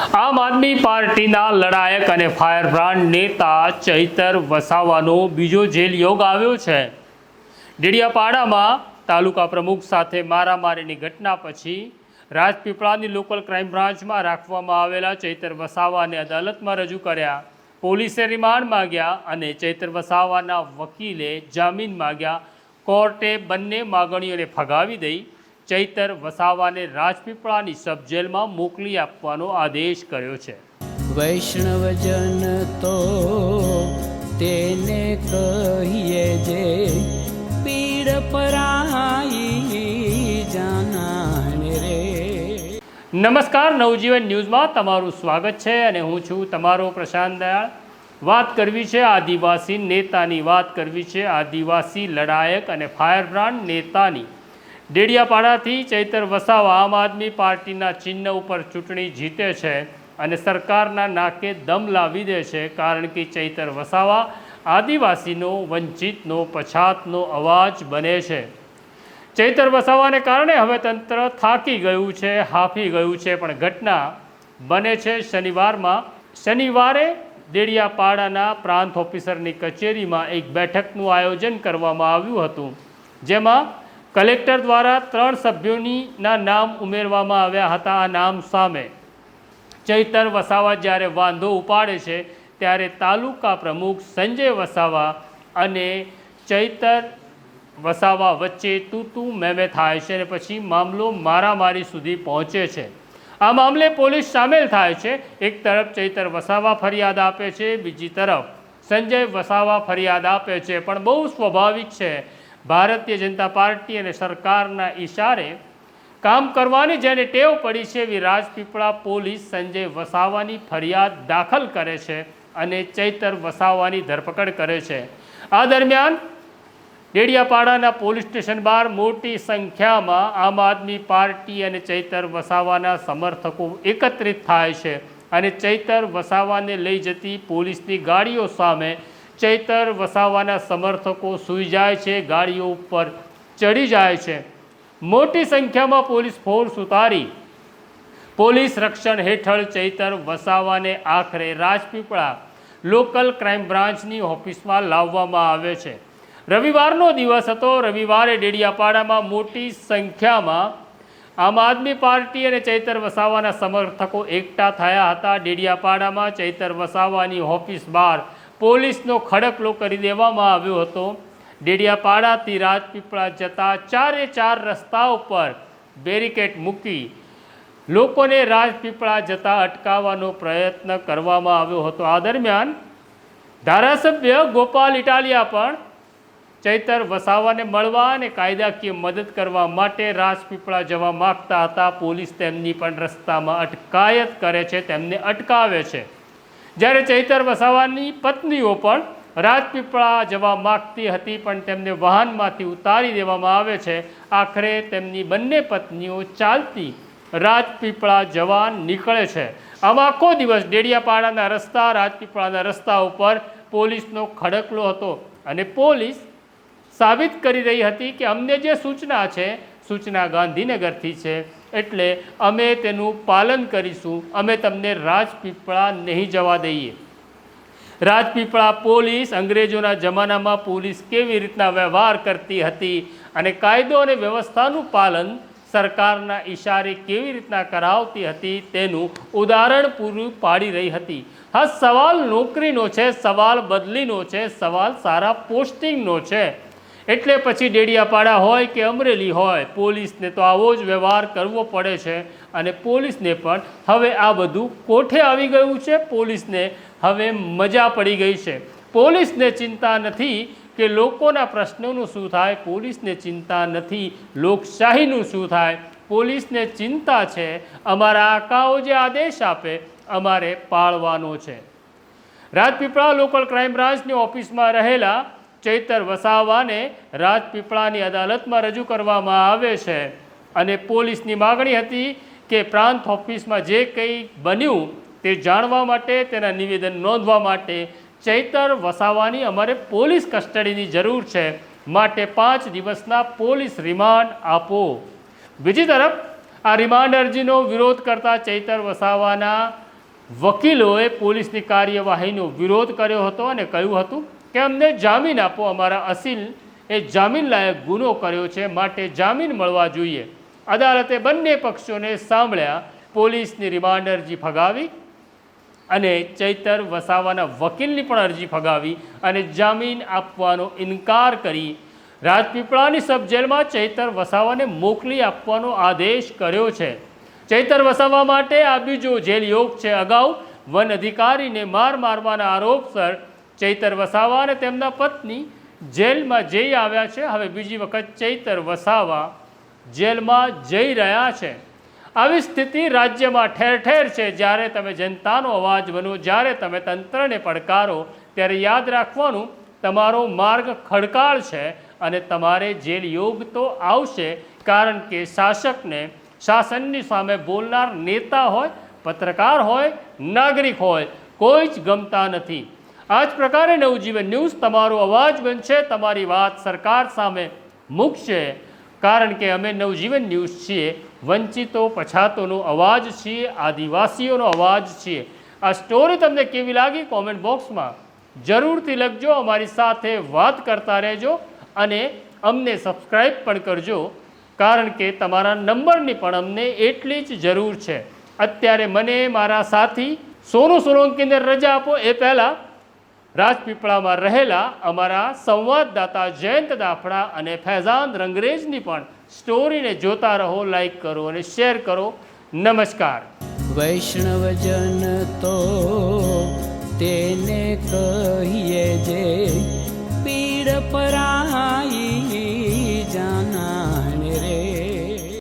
આમ આદમી પાર્ટીના લડાયક અને ફાયર બ્રાન્ડ નેતા ચૈતર વસાવાનો બીજો જેલ યોગ આવ્યો છે. ડેડિયાપાડામાં તાલુકા પ્રમુખ સાથે મારામારીની ઘટના પછી રાજપીપળાની લોકલ ક્રાઇમ બ્રાન્ચમાં રાખવામાં આવેલા ચૈતર વસાવાને અદાલતમાં રજૂ કર્યા. પોલીસે રિમાન્ડ માંગ્યા અને ચૈતર વસાવાના વકીલે જામીન માંગ્યા. કોર્ટે બંને માગણીઓને ફગાવી દઈ ચૈતર વસાવાને રાજપીપળાની સબ જેલમાં મોકલી આપવાનો આદેશ કર્યો છે. વૈષ્ણવજન તો તેને કહીએ જે પીડ પરાઈ જાનાને રે. નમસ્કાર નવજીવન ન્યૂઝમાં તમારું સ્વાગત છે અને હું છું તમારો પ્રશાંત દયાળ. વાત કરવી છે આદિવાસી નેતાની વાત કરવી છે આદિવાસી લડાયક અને ફાયર બ્રાન્ડ નેતાની. ડેડિયાપાડાથી ચૈતર વસાવા આમ આદમી પાર્ટીના ચિહ્ન ઉપર ચૂંટણી જીતે છે અને સરકારના નાકે દમ લાવી દે છે કારણ કે ચૈતર વસાવા આદિવાસીનો, વંચિતનો, પછાતનો અવાજ બને છે. ચૈતર વસાવાને કારણે હવે તંત્ર થાકી ગયું છે, હાફી ગયું છે, પણ ઘટના બને છે શનિવારમાં. શનિવારે દેડિયાપાડાના પ્રાંત ઓફિસરની કચેરીમાં એક બેઠકનું આયોજન કરવામાં આવ્યું હતું, જેમાં કલેક્ટર દ્વારા ત્રણ સભ્યોનીના નામ ઉમેરવામાં આવ્યા હતા. આ નામ સામે ચૈતર વસાવા જ્યારે વાંધો ઉપાડે છે, ત્યારે તાલુકા પ્રમુખ સંજય વસાવા અને ચૈતર વસાવા વચ્ચે તું તું મેમે થાય છે અને પછી મામલો મારામારી સુધી પહોંચે છે. આ મામલે પોલીસ સામેલ થાય છે. એક તરફ ચૈતર વસાવા ફરિયાદ આપે છે, બીજી તરફ સંજય વસાવા ફરિયાદ આપે છે. પણ બહુ સ્વાભાવિક છે ભારતીય જનતા પાર્ટી અને સરકારના ઈશારે કામ કરવાની જેને ટેવ પડી છે એવી રાજપીપળા પોલીસ સંજય વસાવાની ફરિયાદ દાખલ કરે છે અને ચૈતર વસાવાની ધરપકડ કરે છે. આ દરમિયાન ડેડિયાપાડાના પોલીસ સ્ટેશન બહાર મોટી સંખ્યામાં આમ આદમી પાર્ટી અને ચૈતર વસાવાના સમર્થકો એકત્રિત થાય છે અને ચૈતર વસાવાને લઈ જતી પોલીસની ગાડીઓ સામે ચૈતર વસાવાના સમર્થકો સૂઈ જાય છે, ગાડીઓ ઉપર ચડી જાય છે. મોટી સંખ્યામાં પોલીસ ફોર્સ ઉતારી પોલીસ રક્ષણ હેઠળ ચૈતર વસાવાને આખરે રાજપીપળા લોકલ ક્રાઇમ બ્રાન્ચની ઓફિસમાં લાવવામાં આવે છે. રવિવારનો દિવસ હતો, રવિવારે ડેડિયાપાડામાં મોટી સંખ્યામાં આમ આદમી પાર્ટી અને ચૈતર વસાવાના સમર્થકો એકઠા થયા હતા. ડેડિયાપાડામાં ચૈતર વસાવાની ઓફિસ બહાર પોલીસનો ખડકલો કરી દેવામાં આવ્યો હતો. ડેડિયાપાડાથી રાજપીપળા જતા ચારે ચાર રસ્તા ઉપર બેરિકેડ મૂકી લોકોને રાજપીપળા જતા અટકાવવાનો પ્રયત્ન કરવામાં આવ્યો હતો. આ દરમિયાન ધારાસભ્ય ગોપાલ ઇટાલિયા પણ ચૈતર વસાવાને મળવા અને કાયદાકીય મદદ કરવા માટે રાજપીપળા જવા માગતા હતા. પોલીસ તેમની પણ રસ્તામાં અટકાયત કરે છે, તેમને અટકાવે છે. જ્યારે ચૈતર વસાવાની પત્નીઓ પણ રાજપીપળા જવા માગતી હતી, પણ તેમને વાહનમાંથી ઉતારી દેવામાં આવે છે. આખરે તેમની બંને પત્નીઓ ચાલતી રાજપીપળા જવા નીકળે છે. આમાં આખો દિવસ ડેડિયાપાડાના રસ્તા, રાજપીપળાના રસ્તા ઉપર પોલીસનો ખડકલો હતો અને પોલીસ સાબિત કરી રહી હતી કે અમને જે સૂચના છે, સૂચના ગાંધીનગરથી છે. એટલે અમે તેનું પાલન કરીશું. અમે તમને રાજપીપળા નહીં જવા દઈએ. રાજપીપળા પોલીસ અંગ્રેજોના જમાનામાં પોલીસ કેવી રીતના વ્યવહાર કરતી હતી અને કાયદો અને વ્યવસ્થાનું પાલન સરકારના ઈશારે કેવી રીતના કરાવતી હતી તેનું ઉદાહરણ પૂરું પાડી રહી હતી. હા, સવાલ નોકરીનો છે, સવાલ બદલીનો છે, સવાલ સારા પોસ્ટિંગનો છે. એટલે પછી ડેડિયાપાડા હોય કે અમરેલી હોય, પોલીસને તો આવો જ વ્યવહાર કરવો પડે છે અને પોલીસને પણ હવે આ બધું કોઠે આવી ગયું છે? પોલીસને હવે મજા પડી ગઈ છે. પોલીસને ચિંતા નથી કે લોકોના પ્રશ્નોનું શું થાય? પોલીસને ચિંતા નથી લોકશાહીનું શું થાય? પોલીસને ચિંતા છે. અમારા આકાઓ જે આદેશ આપે, અમારે પાળવાનો છે. રાજપીપળા લોકલ ક્રાઇમ બ્રાન્ચની ઓફિસમાં રહેલા ચૈતર વસાવાને રાજપીપળાની અદાલતમાં રજૂ કરવામાં આવે છે. અને પોલીસની માગણી હતી કે પ્રાંત ઓફિસમાં જે કંઈ બન્યું તે જાણવા માટે, તેના નિવેદન નોંધવા માટે ચૈતર વસાવાની અમારે પોલીસ કસ્ટડીની જરૂર છે. માટે પાંચ દિવસના પોલીસ રિમાન્ડ આપો. બીજી તરફ, આ રિમાન્ડ અરજીનો વિરોધ કરતા ચૈતર વસાવાના વકીલોએ પોલીસની કાર્યવાહીનો વિરોધ કર્યો હતો અને કહ્યું હતું કે અમને જામીન આપો, અમારા અસીલ એ જામીન લાયક ગુનો કર્યો છે, માટે જામીન મળવા જોઈએ. અદાલતે બંને પક્ષોને સાંભળ્યા, પોલીસની રિમાન્ડ અરજી ફગાવી અને ચૈતર વસાવાના વકીલની પણ અરજી ફગાવી અને જામીન આપવાનો ઇનકાર કરી રાજપીપળાની સબ જેલમાં ચૈતર વસાવાને મોકલી આપવાનો આદેશ કર્યો છે. ચૈતર વસાવા માટે આ બીજો જેલ યોગ છે અગાઉ, વન અધિકારીને માર મારવાના આરોપસર ચૈતર વસાવા અને તેમના પત્ની જેલમાં જઈ આવ્યા છે. હવે બીજી વખત ચૈતર વસાવા જેલમાં જઈ રહ્યા છે. આવી સ્થિતિ રાજ્યમાં ઠેર ઠેર છે. જ્યારે તમે જનતાનો અવાજ બનો, જ્યારે તમે તંત્રને પડકારો, ત્યારે યાદ રાખવાનું તમારો માર્ગ ખડકાળ છે અને તમારે જેલ યોગ તો આવશે, કારણ કે શાસકને, શાસનની સામે બોલનાર નેતા હોય, પત્રકાર હોય, નાગરિક હોય, કોઈ જ ગમતા નથી. આ જ પ્રકારે નવજીવન ન્યૂઝ તમારો અવાજ બનશે, તમારી વાત સરકાર સામે મૂકશે. કારણ કે અમે નવજીવન ન્યૂઝ છીએ, વંચિતો, પછાતોનો અવાજ છીએ, આદિવાસીઓનો અવાજ છીએ. આ સ્ટોરી તમને કેવી લાગી કોમેન્ટ બોક્સમાં જરૂરથી લખજો, અમારી સાથે વાત કરતા રહેજો અને અમને સબસ્ક્રાઈબ પણ કરજો, કારણ કે તમારા નંબરની પણ અમને એટલી જ જરૂર છે. અત્યારે મને મારા સાથી સોનુ સોલંકીને રજા આપો, એ પહેલાં રાજપીપળામાં રહેલા અમારા સંવાદદાતા જયંત દાફડા અને ફૈઝાન રંગરેજની પણ સ્ટોરીને જોતા રહો, લાઈક કરો અને શેર કરો. નમસ્કાર. વૈષ્ણવજન તો તેને કહીએ જે પીડ પરાઈ